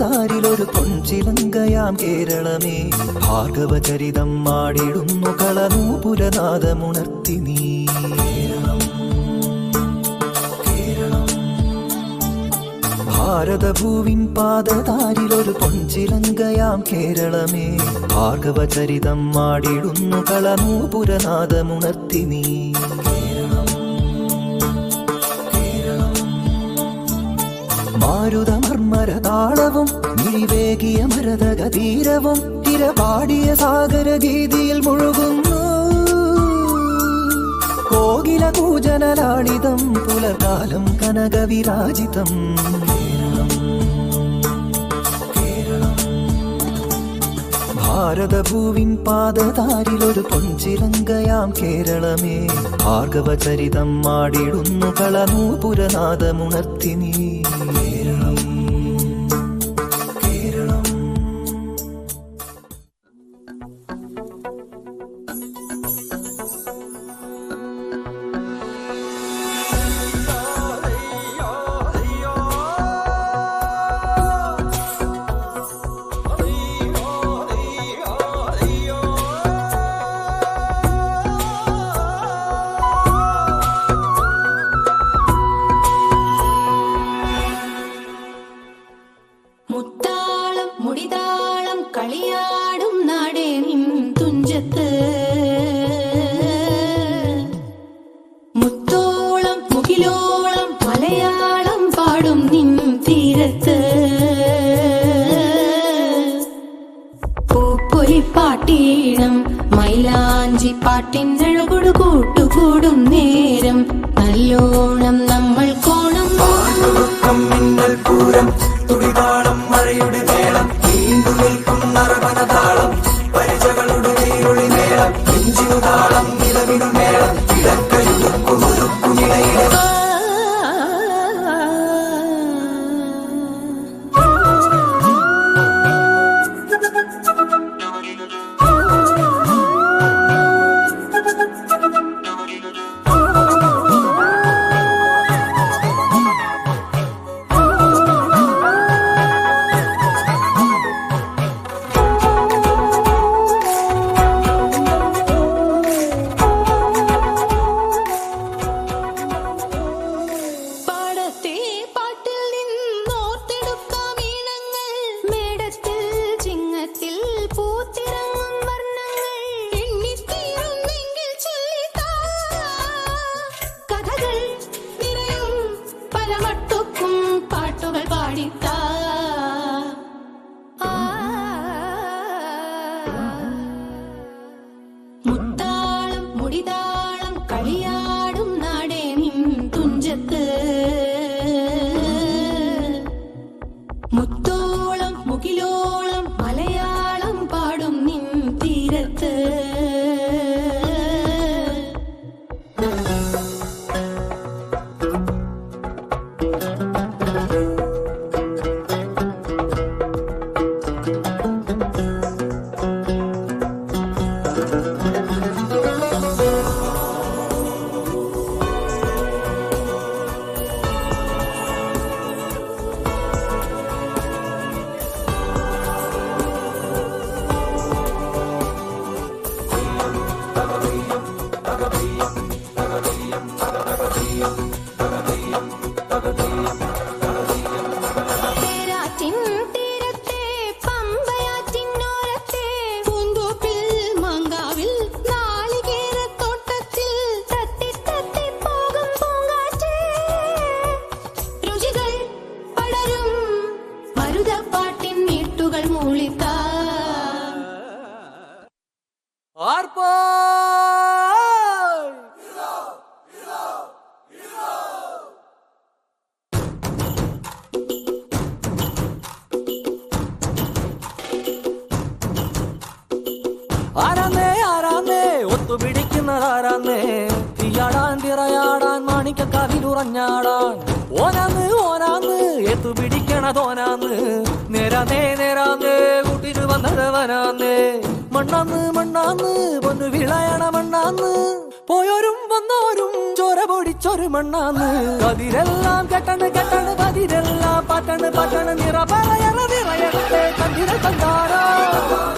ഭാരതഭൂവിൻ കൊഞ്ചിലങ്കയാം പൊൻചിലങ്കയാം കേരളമേ. ഭാർഗവചരിതം മാടിടുന്നു കളനൂപുരനാദമുണർത്തി നീ. ഭാരതഭൂവിൻ പാദതാരിലൊരു പൊൻചിലങ്കയാം കേരളമേ. ഭാർഗവചരിതം മാടിടുന്നു കളനൂപുരനാദമുണർത്തി നീ. കേരളം മാരുതമർമരതാളവും മിഴിവേകിയ മരതകതീരവും തിരപാടിയ സാഗര ഗീതിയിൽ മുഴുകുന്നു. കോകില കൂജനലാളിതം പുലർകാലം കനകവിരാജിതം. ഭാരതഭൂവിൻ പാദതാരിലൊരു പൊൻചിലങ്കയാം കേരളമേ. ഭാർഗവചരിതം മാടിടുന്നു കളനൂപുരനാദമുണർത്തി നീ. பாட்டின் മുത്തോളം മുകിലോളം നേരാന്നേ നേരാന്നേ കൂട്ടിന് വന്നതവനാന്നേ മണ്ണാന്ന് മണ്ണാന്ന് പൊന്നു വിളയണ മണ്ണാന്ന്. പോയോരും വന്നോരും ചോര പൊടിച്ചൊരു മണ്ണാന്ന്. കതിരെല്ലാം കെട്ടണ് കെട്ടണ് കതിരെല്ലാം പാട്ടണ് പട്ടണ് നിറ പറയണ നിറയട്ടെ കണ്ടിര. തന്താരോ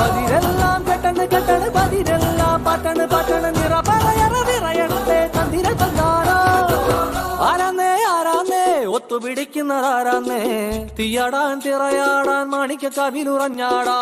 പതിരെല്ലാം കെട്ടണ് കെട്ടണ് പതിരെല്ലാം പട്ടണ് പട്ടണ് നിറ പറയണ നിറയട്ടെ ആരാന്നേ ആരാന്നേ ഒത്തുപിടിക്കുന്നതാരാന്നേ? തീയാടാൻ തിറയാടാൻ മാണിക്ക കവിലുറഞ്ഞാടാ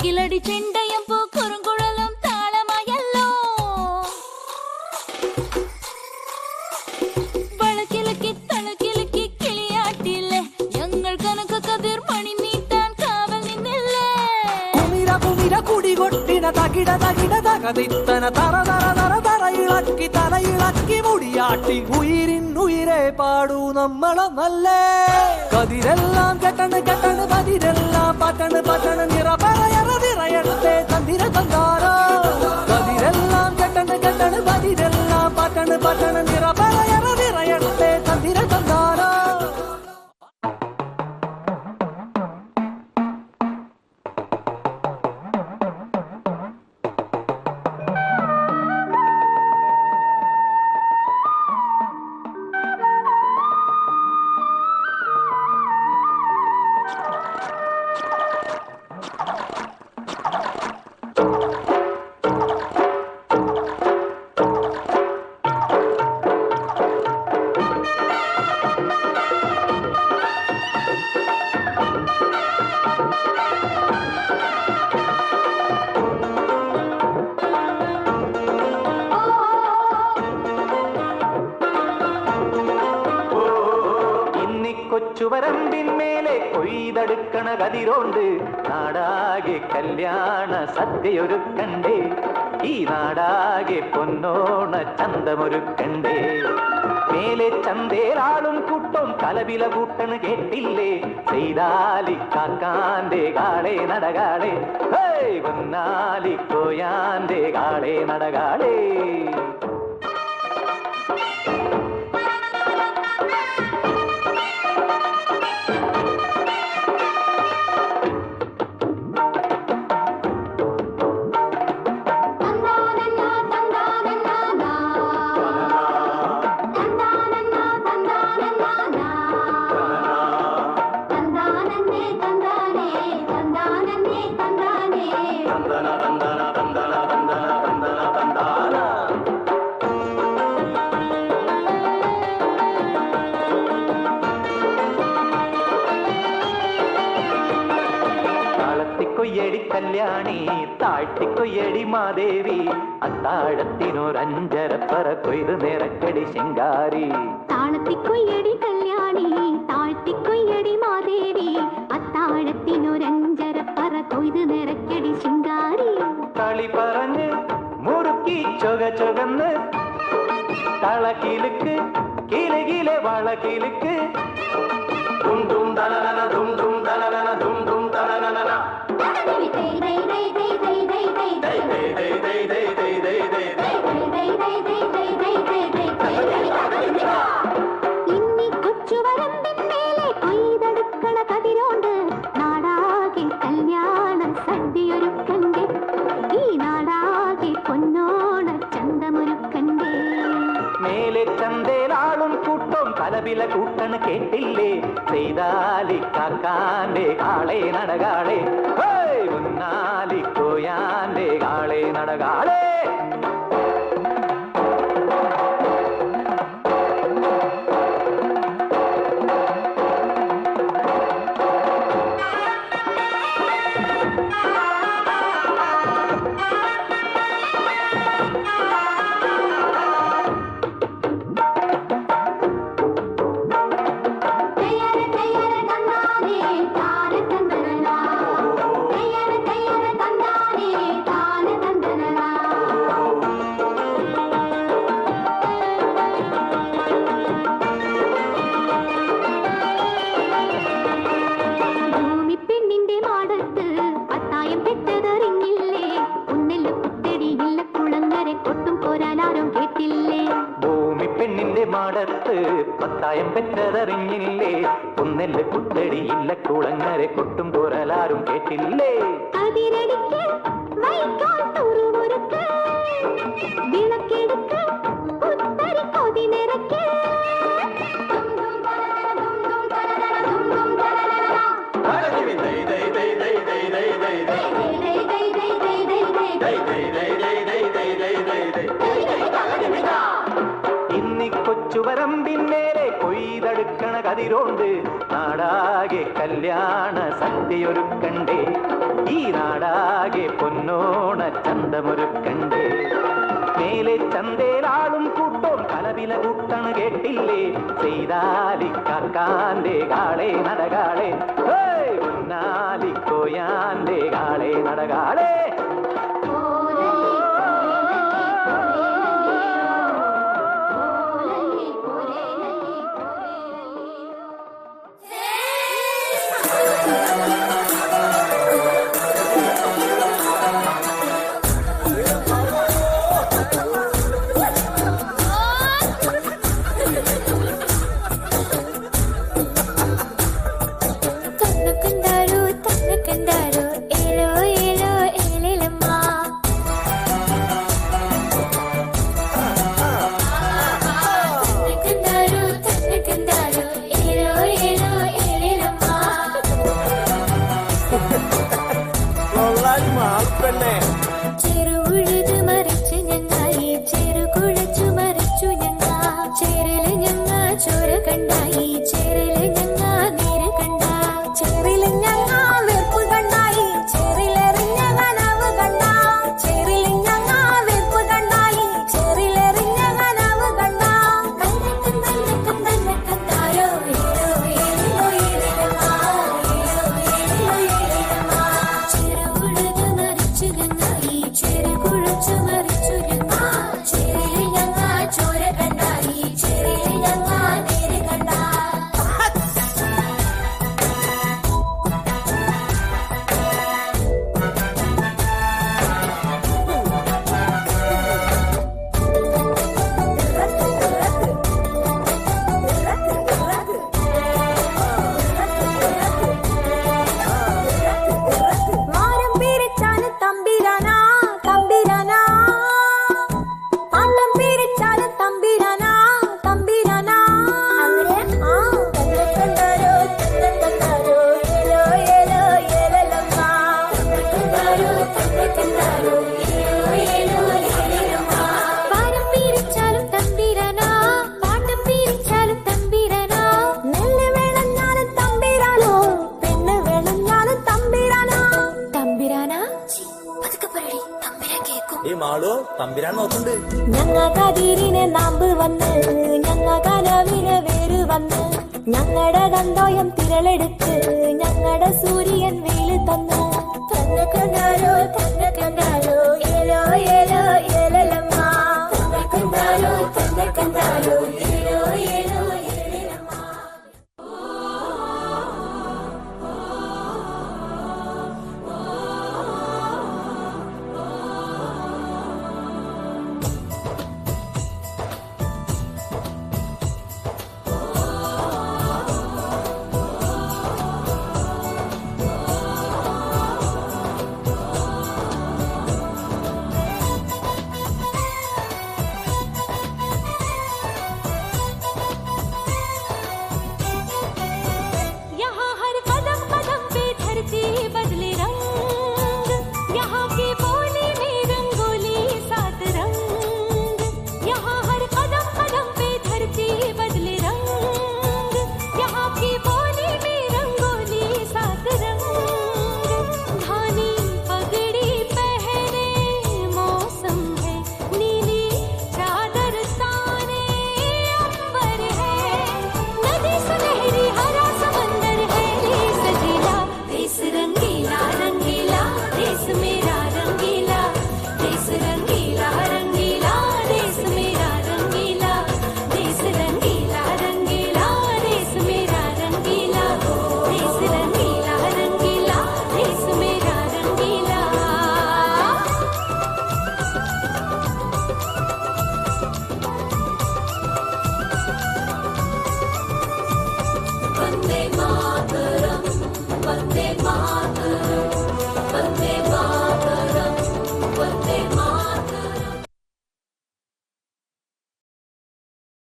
അകിലടി ചെണ്ടയും പൂക്കുറുങ്കുഴലും താളമായല്ലോ. വളക്കിലക്കി തളക്കിലക്കി കിളിയാട്ടില്ലേ? ഞങ്ങൾ കതിർ മണി നീട്ടാൻ കാവൽ നിന്നില്ലേ? കുമിര കുമിര കുടി കൊട്ടിന തകിട തകിട തകതിത്തന തറ തറ തറ തറ ഇളക്കി തല ഇളക്കി മുടിയാട്ടി ഉയിരിൻ ഉയിരെ പാടൂ നമ്മളെ നല്ലേ? കതിരെല്ലാം കെട്ടണ് കെട്ടണ് പതിരെല്ലാം പട്ടണ് പട്ടണ് നിറ പറയറ കൊയ്തെടുക്കണ കതിരോണ്ട് നാടാകെ കല്യാണ സദ്യയൊരുക്കണ്ടേ ഈ നാടാകെ പൊന്നോണ ചന്തമൊരുക്കണ്ടേ മേലെ ചന്തേലാളും കൂട്ടം കലവില കൂട്ടണ് കേട്ടില്ലേ ചെയ്താലി കാക്കാന്റെ കാളെ നടകാളെ ഹേയ് പൊന്നാലി കോയാന്റെ കാളെ നടകാളേ താഴ്ത്തിക്കൊയ്യടി മാദേവി അത്താഴത്തിനൊരഞ്ചരപ്പറ കൊയ്ത് നിറക്കടി ശിങ്കാരി താളത്തിക്കൊയ്യടി കല്യാണി താഴ്ത്തിക്കൊയ്യടി മാദേവി അത്താഴത്തിനൊരഞ്ചരപ്പറ കൊയ്ത് നിറക്കടി ശിങ്കാരി കളി പറഞ്ഞ് മുറുക്കി ചൊക ചൊകന്ന് തളക്കിലുക്ക് കിലുകിലെ വളക്കിലുക്ക് ദും ദും நடகாளே நடகாளே உன்னாலி கோயாண்டே காளே நடகாளே ചായപ്പെറ്റതറിഞ്ഞില്ലേ ഒന്നല്ല കുത്തടിയില്ല കുളങ്ങരെ കൊട്ടും പോരലാരും കേട്ടില്ലേ? അതിരടിക്ക് വൈക്കോട്ടൊരു മുറുക്ക് വിളക്ക് ഒരു കണ്ടേ ഈ നാടാകെ പൊന്നോണ ചന്തമൊരു കണ്ടേ മേലെ ചന്തേലാളും കൂട്ടോം കലവില കൂട്ടണ് കേട്ടില്ലേ ചെയ്താലി കാക്കാന്റെ കാളെ നടകാളെ ഉന്നാലിക്കോയാന്റെ കാളെ നടകാളെ തമ്പിരാൻ നോക്കുന്നുണ്ട്. ഞങ്ങ കതിരിനെ നാമ്പ് വന്ന് ഞങ്ങ കനവിനെ വേര് വന്ന് ഞങ്ങളുടെ കന്തോയം തിരളെടുത്ത്